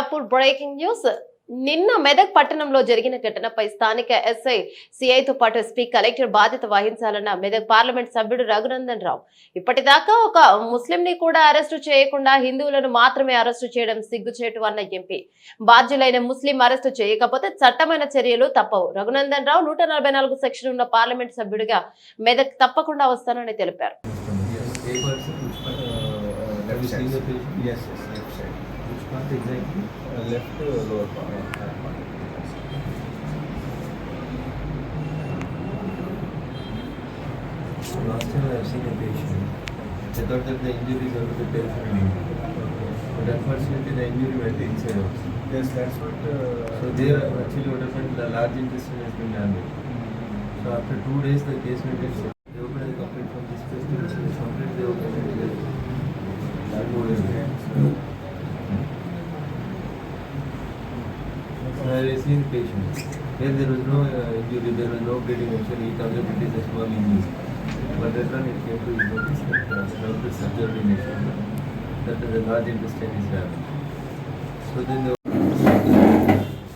Miyapur breaking news. నిన్న మెదక్ పట్టణంలో జరిగిన ఘటనపై స్థానిక ఎస్ఐ సిఐతో పాటు ఎస్పీ కలెక్టర్ బాధ్యత వహించాలన్న మెదక్ పార్లమెంట్ సభ్యుడు రఘునందన్ రావు. ఇప్పటిదాకా ఒక ముస్లిం ని కూడా అరెస్టు చేయకుండా హిందువులను మాత్రమే అరెస్టు చేయడం సిగ్గుచేటు అన్న ఎంపీ. బాధ్యులైన ముస్లిం అరెస్టు చేయకపోతే చట్టమైన చర్యలు తప్పవు. రఘునందన్ రావు నూట నలభై నాలుగు సెక్షన్ ఉన్న పార్లమెంట్ సభ్యుడిగా మెదక్ తప్పకుండా వస్తానని తెలిపారు. Exactly? Uh, left lower part. Last time I have seen a patient. I thought that the injuries are to the peripheral injury. But unfortunately the injury went inside also. Yes, that's what. Uh, So there actually what happened, the large intestine has been damaged. So after two days the case went in seen the patient. Here there was no uh, injury, there was no bleeding actually, he thought it is a small injury. But later on it came to his notice that uh, doctor surgery in actually that the large intestine is damaged. So then the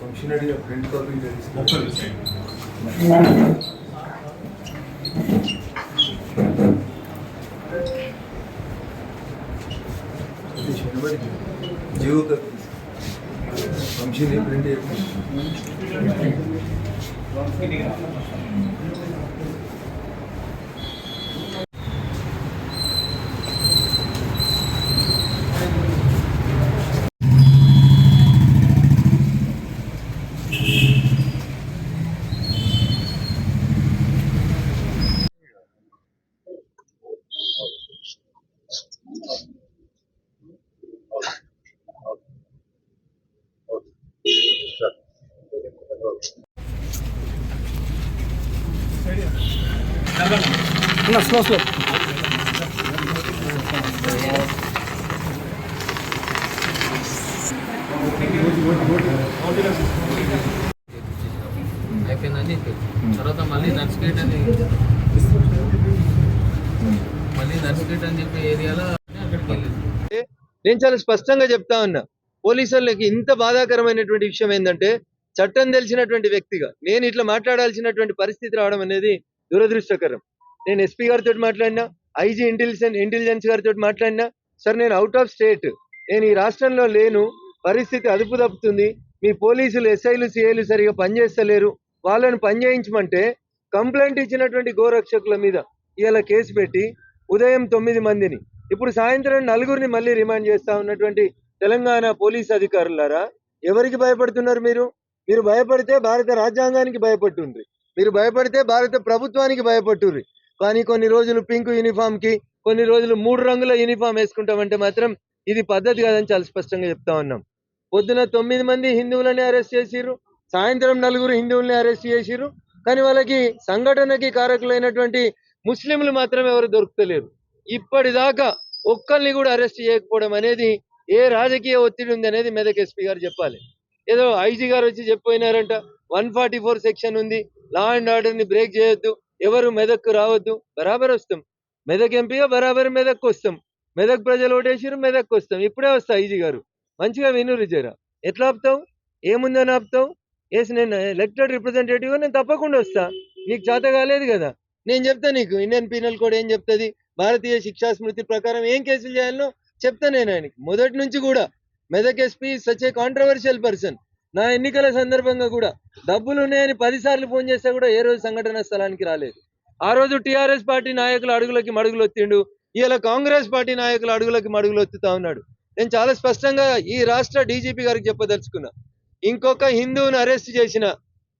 functionality of print copy that is. Open side. మంచిది. Print చేయండి. తర్వాత మళ్ళీ అని మళ్ళీ అని ఏరియాలో నేను చాలా స్పష్టంగా చెప్తా ఉన్నా. పోలీసులకి ఇంత బాధాకరమైనటువంటి విషయం ఏంటంటే చట్టం తెలిసినటువంటి వ్యక్తిగా నేను ఇట్లా మాట్లాడాల్సినటువంటి పరిస్థితి రావడం అనేది దురదృష్టకరం. నేను ఎస్పీ గారితో మాట్లాడినా ఐజీ ఇంటెలిజెన్స్ ఇంటెలిజెన్స్ గారితో మాట్లాడినా సార్ నేను అవుట్ ఆఫ్ స్టేట్ నేను ఈ రాష్ట్రంలో లేను పరిస్థితి అదుపు తప్పుతుంది మీ పోలీసులు ఎస్ఐలు సిఐలు సరిగా పనిచేస్తలేరు వాళ్ళని పనిచేయించమంటే కంప్లైంట్ ఇచ్చినటువంటి గోరక్షకుల మీద ఇలా కేసు పెట్టి ఉదయం తొమ్మిది మందిని ఇప్పుడు సాయంత్రం నలుగురిని మళ్ళీ రిమాండ్ చేస్తా ఉన్నటువంటి తెలంగాణ పోలీస్ అధికారులారా ఎవరికి భయపడుతున్నారు మీరు? మీరు భయపడితే భారత రాజ్యాంగానికి భయపడుతుండ్రి. మీరు భయపడితే భారత ప్రభుత్వానికి భయపడుర్రి కానీ కొన్ని రోజులు పింక్ యూనిఫామ్కి కొన్ని రోజులు మూడు రంగుల యూనిఫామ్ వేసుకుంటామంటే మాత్రం ఇది పద్ధతి కాదని చాలా స్పష్టంగా చెప్తా ఉన్నాం. పొద్దున తొమ్మిది మంది హిందువులని అరెస్ట్ చేసిర్రు. సాయంత్రం నలుగురు హిందువుల్ని అరెస్ట్ చేసిర్రు. కానీ వాళ్ళకి సంఘటనకి కారకులైనటువంటి ముస్లింలు మాత్రం ఎవరు దొరుకుతలేరు. ఇప్పటిదాకా ఒక్కరిని కూడా అరెస్ట్ చేయకపోవడం అనేది ఏ రాజకీయ ఒత్తిడి ఉంది అనేది మెదక్ ఎస్పీ గారు చెప్పాలి. ఏదో ఐజీ గారు వచ్చి చెప్పిపోయినారంట వన్ ఫార్టీ ఫోర్ సెక్షన్ ఉంది. లా అండ్ ఆర్డర్ని బ్రేక్ చేయొద్దు. ఎవరు మెదక్కు రావద్దు. బరాబర్ వస్తాం. మెదక్ ఎంపీగా బరాబర్ మెదక్కు వస్తాం. మెదక్ ప్రజలు ఓటేసారు మెదక్కు వస్తాం. ఇప్పుడే వస్తా ఐజీ గారు. మంచిగా వినురు జరా. ఎట్లా ఆపుతావు? ఏముందని ఆపుతావు? ఎస్ నేను ఎలక్టెడ్ రిప్రజెంటేటివ్ నేను తప్పకుండా వస్తా. నీకు చేత కాలేదు కదా. నేను చెప్తా నీకు. ఇండియన్ పీనల్ కోడ్ ఏం చెప్తుంది? భారతీయ శిక్షా స్మృతి ప్రకారం ఏం కేసులు చేయాలనో చెప్తా నేను ఆయనకి. మొదటి నుంచి కూడా Medak SP such a controversial person నా ఎన్నికల సందర్భంగా కూడా డబ్బులు ఉన్నాయని పదిసార్లు ఫోన్ చేస్తే కూడా ఏ రోజు సంఘటన స్థలానికి రాలేదు. ఆ రోజు టీఆర్ఎస్ పార్టీ నాయకుల అడుగులకి మడుగులు ఒత్తిండు ఇలా కాంగ్రెస్ పార్టీ నాయకుల అడుగులకి మడుగులు ఒత్తుతా ఉన్నాడు. నేను చాలా స్పష్టంగా ఈ రాష్ట్ర డీజీపీ గారికి చెప్పదలుచుకున్నా. ఇంకొక హిందువుని అరెస్ట్ చేసిన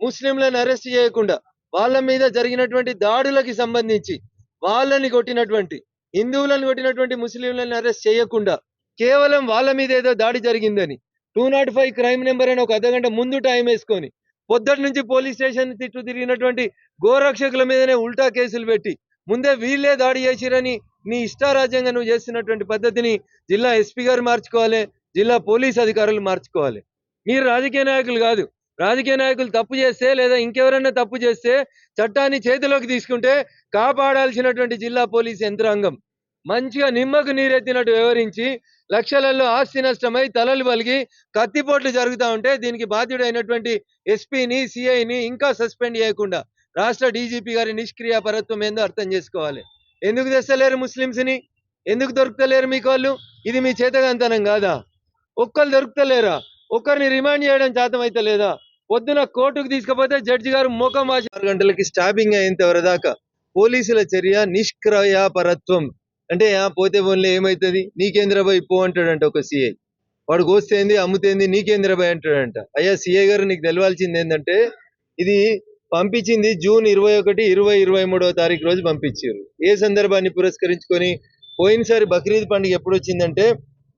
ముస్లింలను అరెస్ట్ చేయకుండా వాళ్ళ మీద జరిగినటువంటి దాడులకి సంబంధించి వాళ్ళని కొట్టినటువంటి హిందువులను కొట్టినటువంటి ముస్లింలను అరెస్ట్ చేయకుండా కేవలం వాళ్ళ మీద ఏదో దాడి జరిగిందని. Two naught five crime number అని ఒక అర్ధగంట ముందు టైం వేసుకొని పొద్దుటి నుంచి పోలీస్ స్టేషన్ తిట్టు తిరిగినటువంటి గోరక్షకుల మీదనే ఉల్టా కేసులు పెట్టి ముందే వీళ్ళే దాడి చేసిరని నీ ఇష్టారాజ్యంగా నువ్వు చేస్తున్నటువంటి పద్ధతిని జిల్లా ఎస్పీ గారు మార్చుకోవాలి జిల్లా పోలీస్ అధికారులు మార్చుకోవాలి. మీరు రాజకీయ నాయకులు కాదు. రాజకీయ నాయకులు తప్పు చేస్తే లేదా ఇంకెవరైనా తప్పు చేస్తే చట్టాన్ని చేతిలోకి తీసుకుంటే కాపాడాల్సినటువంటి జిల్లా పోలీస్ యంత్రాంగం. మంచిగా నిమ్మకు నీరెత్తినట్టు వివరించి లక్షలలో ఆస్తి నష్టమై తలలు పలిగి కత్తిపోట్లు జరుగుతూ ఉంటే దీనికి బాధ్యుడైనటువంటి ఎస్పీని సిఐని ఇంకా సస్పెండ్ చేయకుండా రాష్ట్ర డీజీపీ గారి నిష్క్రియాపరత్వం ఏందో అర్థం చేసుకోవాలి. ఎందుకు తెస్తలేరు ముస్లింస్ని ఎందుకు దొరుకుతలేరు మీకు వాళ్ళు ఇది మీ చేతగాంతనం కాదా? ఒక్కరు దొరుకుతలేరా? ఒక్కరిని రిమాండ్ చేయడం చేతం అయితే లేదా? పొద్దున కోర్టుకు తీసుకపోతే జడ్జి గారు ముఖం వాసి ఆరు గంటలకి స్టాబింగ్ అయ్యేంత వరదాకా పోలీసుల చర్య నిష్క్రయాపరత్వం. అంటే ఆ పోతే పోన్లే ఏమవుతుంది నీకేంద్రబాయ్ పో అంటాడంట ఒక సిఐ వాడు కోస్తేంది అమ్ముతేంది నీకేంద్రబాయ్ అంటాడంట. అయ్యా సిఐ గారు నీకు తెలవాల్సింది ఏంటంటే ఇది పంపించింది జూన్ ఇరవై ఒకటి ఇరవై ఇరవై మూడవ తారీఖు రోజు పంపించారు. ఏ సందర్భాన్ని పురస్కరించుకొని? పోయినసారి బక్రీద్ పండుగ ఎప్పుడు వచ్చిందంటే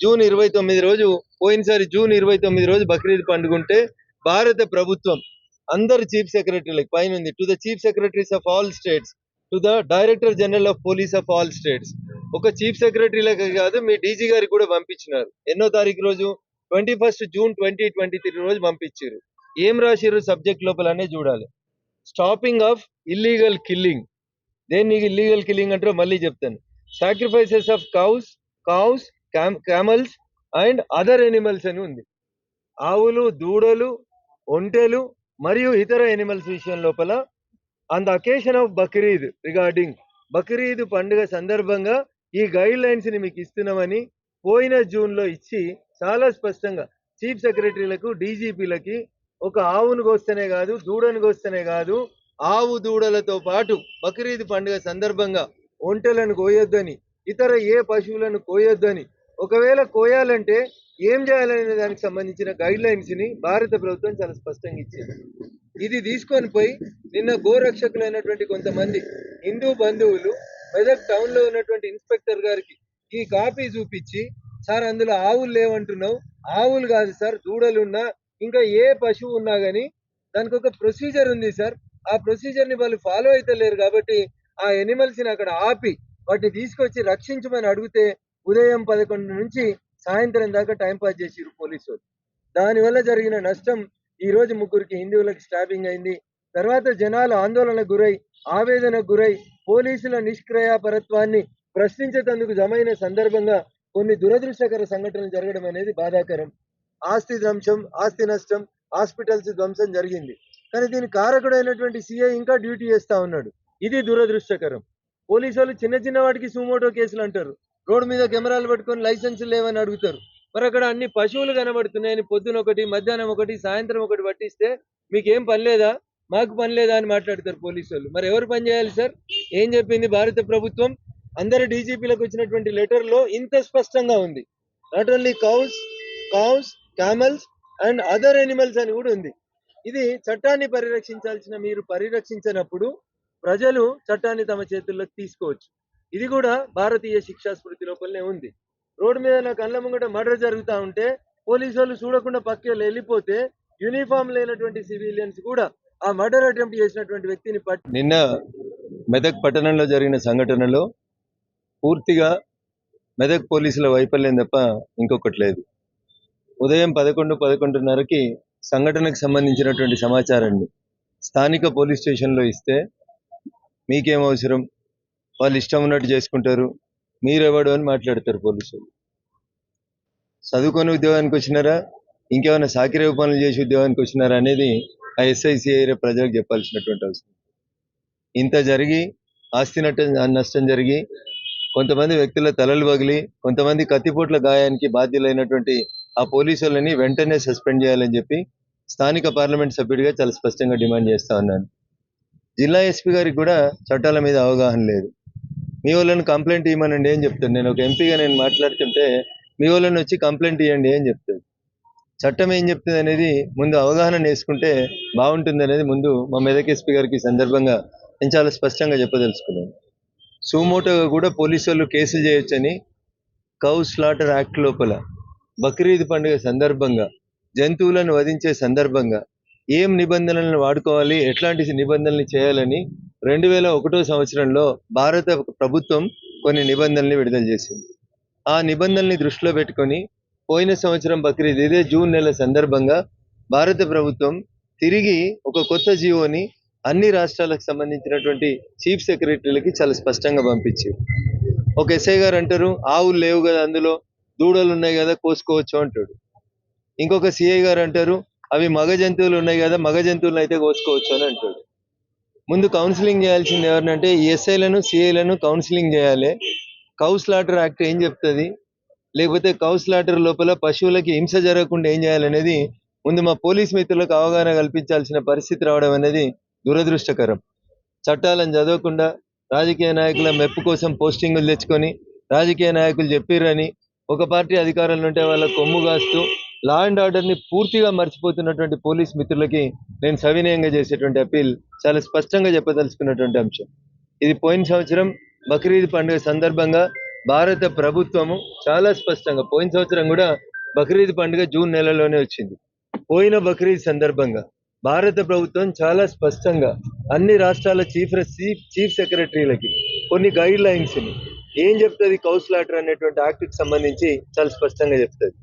జూన్ ఇరవై తొమ్మిది రోజు పోయినసారి జూన్ ఇరవై తొమ్మిది రోజు బక్రీద్ పండుగ ఉంటే భారత ప్రభుత్వం అందరు చీఫ్ సెక్రటరీలకు పైన ఉంది to the chief secretaries of all states to the director general of police of all states ఒక చీఫ్ సెక్రటరీలకు కాదు మీ డీజీ గారికి కూడా పంపించినారు. ఎన్నో తారీఖు రోజు? Twenty first June twenty twenty three రోజు పంపించారు. ఏం రాసిర్రు సబ్జెక్ట్ లోపలనే చూడాలి. స్టాపింగ్ ఆఫ్ ఇల్లీగల్ కిల్లింగ్ దేన్ని ఇల్లీగల్ కిల్లింగ్ అంటారో మళ్ళీ చెప్తాను. Sacrifices of cows cows camels and other animals అని ఉంది. ఆవులు దూడలు ఒంటెలు మరియు ఇతర ఎనిమల్స్ విషయం లోపల on the occasion of Bakrid regarding Bakrid పండుగ సందర్భంగా ఈ గైడ్ లైన్స్ని మీకు ఇస్తున్నామని పోయిన జూన్లో ఇచ్చి చాలా స్పష్టంగా చీఫ్ సెక్రటరీలకు డీజీపీలకి ఒక ఆవును కోస్తేనే కాదు దూడను కోస్తేనే కాదు ఆవు దూడలతో పాటు బక్రీద్ పండుగ సందర్భంగా ఒంటెలను కోయొద్దని ఇతర ఏ పశువులను కోయొద్దని ఒకవేళ కోయాలంటే ఏం చేయాలనే దానికి సంబంధించిన గైడ్ లైన్స్ని భారత ప్రభుత్వం చాలా స్పష్టంగా ఇచ్చింది. ఇది తీసుకొని పోయి నిన్న గోరక్షకులైనటువంటి కొంతమంది హిందూ బంధువులు మెదక్ టౌన్లో ఉన్నటువంటి ఇన్స్పెక్టర్ గారికి ఈ కాపీ చూపించి సార్ అందులో ఆవులు లేవంటున్నావు. ఆవులు కాదు సార్ దూడలు ఉన్నా ఇంకా ఏ పశువు ఉన్నా కానీ దానికి ఒక ప్రొసీజర్ ఉంది సార్. ఆ ప్రొసీజర్ని వాళ్ళు ఫాలో అయితే లేరు కాబట్టి ఆ ఎనిమల్స్ని అక్కడ ఆపి వాటిని తీసుకొచ్చి రక్షించమని అడిగితే ఉదయం పదకొండు నుంచి సాయంత్రం దాకా టైం పాస్ చేసిరు పోలీసు వాళ్ళు. దానివల్ల జరిగిన నష్టం ఈ రోజు ముగ్గురికి హిందువులకు స్టాబింగ్ అయింది. తర్వాత జనాలు ఆందోళనకు గురై ఆవేదనకు గురై పోలీసుల నిష్క్రయాపరత్వాన్ని ప్రశ్నించేందుకు జమైన సందర్భంగా కొన్ని దురదృష్టకర సంఘటనలు జరగడం అనేది బాధాకరం. ఆస్తి ధ్వంసం ఆస్తి నష్టం హాస్పిటల్స్ ధ్వంసం జరిగింది. కానీ దీని కారకుడైనటువంటి సిఐ ఇంకా డ్యూటీ చేస్తా ఉన్నాడు. ఇది దురదృష్టకరం. పోలీసు వాళ్ళు చిన్న చిన్న వాటికి సుమోటో కేసులు అంటారు. రోడ్డు మీద కెమెరాలు పట్టుకొని లైసెన్స్ లేవని అడుగుతారు. మరి అక్కడ అన్ని పశువులు కనబడుతున్నాయని పొద్దున ఒకటి మధ్యాహ్నం ఒకటి సాయంత్రం ఒకటి పట్టిస్తే మీకేం పని లేదా? మాకు పని లేదా అని మాట్లాడతారు పోలీసు వాళ్ళు మరి ఎవరు పని చేయాలి సార్? ఏం చెప్పింది భారత ప్రభుత్వం? అందరు డీజీపీలకు వచ్చినటువంటి లెటర్లో ఇంత స్పష్టంగా ఉంది. Not only cows cows camels and other animals అని కూడా ఉంది. ఇది చట్టాన్ని పరిరక్షించాల్సిన మీరు పరిరక్షించినప్పుడు ప్రజలు చట్టాన్ని తమ చేతుల్లోకి తీసుకోవచ్చు. ఇది కూడా భారతీయ శిక్షా స్మృతి లోపలనే ఉంది. రోడ్డు మీద నా కళ్ళ ముంగట మర్డర్ జరుగుతూ ఉంటే పోలీసు వాళ్ళు చూడకుండా పక్కకి వెళ్ళిపోతే యూనిఫామ్ లేనటువంటి సివిలియన్స్ కూడా ఆ మర్డర్ అటెంప్ట్ చేసినటువంటి వ్యక్తిని నిన్న మెదక్ పట్టణంలో జరిగిన సంఘటనలో పూర్తిగా మెదక్ పోలీసుల వైఫల్యం తప్ప ఇంకొకటి లేదు. ఉదయం పదకొండు పదకొండున్నరకి సంఘటనకు సంబంధించినటువంటి సమాచారాన్ని స్థానిక పోలీస్ స్టేషన్లో ఇస్తే మీకేం అవసరం? వాళ్ళు ఇష్టం ఉన్నట్టు చేసుకుంటారు. మీరెవడు అని మాట్లాడతారు పోలీసులు. చదువుకొని ఉద్యోగానికి వచ్చినారా? ఇంకేమైనా సాకిరేవ పనులు చేసి ఉద్యోగానికి వచ్చినారా అనేది ఆ ఎస్ఐసిఐ ప్రజలకు చెప్పాల్సినటువంటి అవసరం. ఇంత జరిగి ఆస్తి నష్టం నష్టం జరిగి కొంతమంది వ్యక్తుల తలలు పగిలి కొంతమంది కత్తిపోట్ల గాయానికి బాధ్యులైనటువంటి ఆ పోలీసులని వెంటనే సస్పెండ్ చేయాలని చెప్పి స్థానిక పార్లమెంట్ సభ్యుడిగా చాలా స్పష్టంగా డిమాండ్ చేస్తా ఉన్నాను. జిల్లా ఎస్పీ గారికి కూడా చట్టాల మీద అవగాహన లేదు. మీ వాళ్ళని కంప్లైంట్ ఇవ్వమనండి ఏం చెప్తాను. నేను ఒక ఎంపీగా నేను మాట్లాడుతుంటే మీ వాళ్ళని వచ్చి కంప్లైంట్ ఇవ్వండి ఏం చెప్తుంది. చట్టం ఏం చెప్తుంది అనేది ముందు అవగాహన నేసుకుంటే బాగుంటుంది అనేది ముందు మా మెదక్ ఎస్పీ గారికి సందర్భంగా నేను చాలా స్పష్టంగా చెప్పదలుచుకున్నాను. సుమోటోగా కూడా పోలీసు వాళ్ళు కేసులు చేయొచ్చని కౌ స్లాటర్ యాక్ట్ లోపల బక్రీద్ పండుగ సందర్భంగా జంతువులను వధించే సందర్భంగా ఏం నిబంధనలను వాడుకోవాలి ఎట్లాంటి నిబంధనలు చేయాలని రెండు వేల ఒకటో సంవత్సరంలో భారత ప్రభుత్వం కొన్ని నిబంధనల్ని విడుదల చేసింది. ఆ నిబంధనల్ని దృష్టిలో పెట్టుకొని పోయిన సంవత్సరం బక్రీద్ ఇదే జూన్ నెల సందర్భంగా భారత ప్రభుత్వం తిరిగి ఒక కొత్త జీవోని అన్ని రాష్ట్రాలకు సంబంధించినటువంటి చీఫ్ సెక్రటరీలకి చాలా స్పష్టంగా పంపించారు ఒక ఎస్ఐ గారు అంటారు ఆవులు లేవు కదా అందులో దూడలు ఉన్నాయి కదా కోసుకోవచ్చు అంటాడు. ఇంకొక సిఐ గారు అంటారు అవి మగ జంతువులు ఉన్నాయి కదా మగ జంతువులను అయితే కోసుకోవచ్చు అని అంటాడు. ముందు కౌన్సిలింగ్ చేయాల్సింది ఎవరినంటే ఎస్ఐలను సిఐలను కౌన్సిలింగ్ చేయాలి. కౌ స్లాటర్ యాక్ట్ ఏం చెప్తుంది? లేకపోతే కౌ స్లాటర్ లోపల పశువులకి హింస జరగకుండా ఏం చేయాలనేది ముందు మా పోలీస్ మిత్రులకు అవగాహన కల్పించాల్సిన పరిస్థితి రావడం అనేది దురదృష్టకరం. చట్టాలను చదవకుండా రాజకీయ నాయకుల మెప్పు కోసం పోస్టింగులు తెచ్చుకొని రాజకీయ నాయకులు చెప్పిర్రని ఒక పార్టీ అధికారంలో ఉంటే వాళ్ళ కొమ్ము కాస్తూ లా అండ్ ఆర్డర్ని పూర్తిగా మర్చిపోతున్నటువంటి పోలీస్ మిత్రులకి నేను సవినయంగా చేసేటువంటి అప్పీల్ చాలా స్పష్టంగా చెప్పదలుచుకున్నటువంటి అంశం. ఇది పోయిన సంవత్సరం బక్రీద్ పండుగ సందర్భంగా భారత ప్రభుత్వము చాలా స్పష్టంగా పోయిన సంవత్సరం కూడా బక్రీద్ పండుగ జూన్ నెలలోనే వచ్చింది. పోయిన బక్రీద్ సందర్భంగా భారత ప్రభుత్వం చాలా స్పష్టంగా అన్ని రాష్ట్రాల చీఫ్ చీఫ్ సెక్రటరీలకి కొన్ని గైడ్ లైన్స్ని ఏం చెప్తుంది కౌన్సిలాటర్ అనేటువంటి యాక్ట్కి సంబంధించి చాలా స్పష్టంగా చెప్తుంది.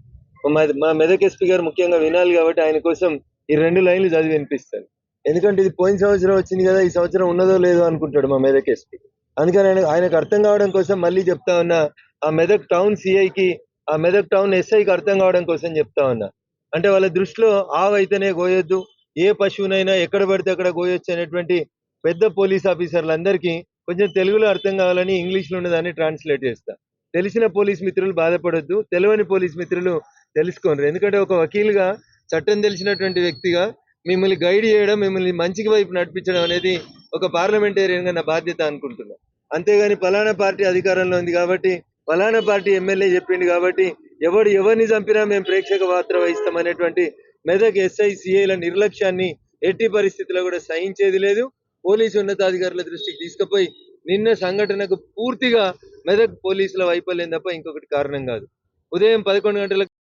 మా మా మెదక్ ఎస్పీ గారు ముఖ్యంగా వినాలి కాబట్టి ఆయన కోసం ఈ రెండు లైన్లు చదివి వినిపిస్తాను. ఎందుకంటే ఇది పోయిన సంవత్సరం వచ్చింది కదా ఈ సంవత్సరం ఉన్నదో లేదో అనుకుంటాడు మా మెదక్ ఎస్పీ అందుకని ఆయన ఆయనకు అర్థం కావడం కోసం మళ్ళీ చెప్తా ఉన్నా ఆ మెదక్ టౌన్ సిఐకి ఆ మెదక్ టౌన్ ఎస్ఐకి అర్థం కావడం కోసం చెప్తా ఉన్నా. అంటే వాళ్ళ దృష్టిలో ఆవైతేనే కోయొద్దు ఏ పశువునైనా ఎక్కడ పడితే అక్కడ కోయొచ్చు అనేటువంటి పెద్ద పోలీస్ ఆఫీసర్లందరికీ కొంచెం తెలుగులో అర్థం కావాలని ఇంగ్లీష్లో ఉన్నదాన్ని ట్రాన్స్లేట్ చేస్తా. తెలిసిన పోలీస్ మిత్రులు బాధపడొద్దు తెలియని పోలీస్ మిత్రులు తెలుసుకోండి ఎందుకంటే ఒక వకీలుగా చట్టం తెలిసినటువంటి వ్యక్తిగా మిమ్మల్ని గైడ్ చేయడం మిమ్మల్ని మంచికి వైపు నడిపించడం అనేది ఒక పార్లమెంటేరియన్గా నా బాధ్యత అనుకుంటున్నా. అంతేగాని పలానా పార్టీ అధికారంలో ఉంది కాబట్టి పలానా పార్టీ ఎమ్మెల్యే చెప్పిండు కాబట్టి ఎవడు ఎవరిని చంపినా మేము ప్రేక్షక పాత్ర వహిస్తాం అనేటువంటి మెదక్ ఎస్ఐసిఐల నిర్లక్ష్యాన్ని ఎట్టి పరిస్థితుల్లో కూడా సహించేది లేదు. పోలీసు ఉన్నతాధికారుల దృష్టికి తీసుకుపోయి నిన్న సంఘటనకు పూర్తిగా మెదక్ పోలీసుల వైఫల్యం తప్ప ఇంకొకటి కారణం కాదు. ఉదయం పదకొండు గంటలకు